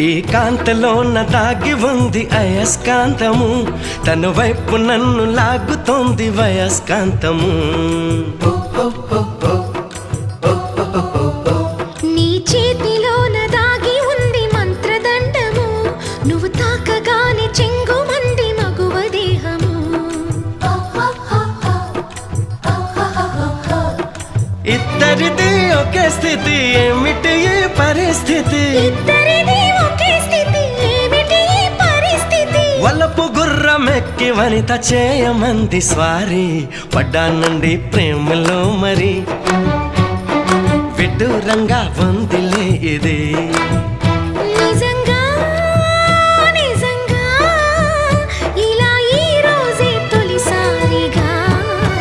ఈ కాంతలోన దాగి ఉంది అయస్కాంతము. తన వైపు నన్ను లాగుతోంది వయస్కాంతము. నీ చేతిలోన దాగి ఉంది మంత్రదండము. నువ్వు తాకగానే చెంగు మంది మగువ దేహము. ఇద్దరిది ఒకే స్థితి ఏమిటి పరిస్థితి? ఇద్దరిది గుర్రమెక్కి వనిత చేయమంది స్వారీ. పడ్డానండి ప్రేమలో మరి. విడ్డూరంగా వందిలే ఇది.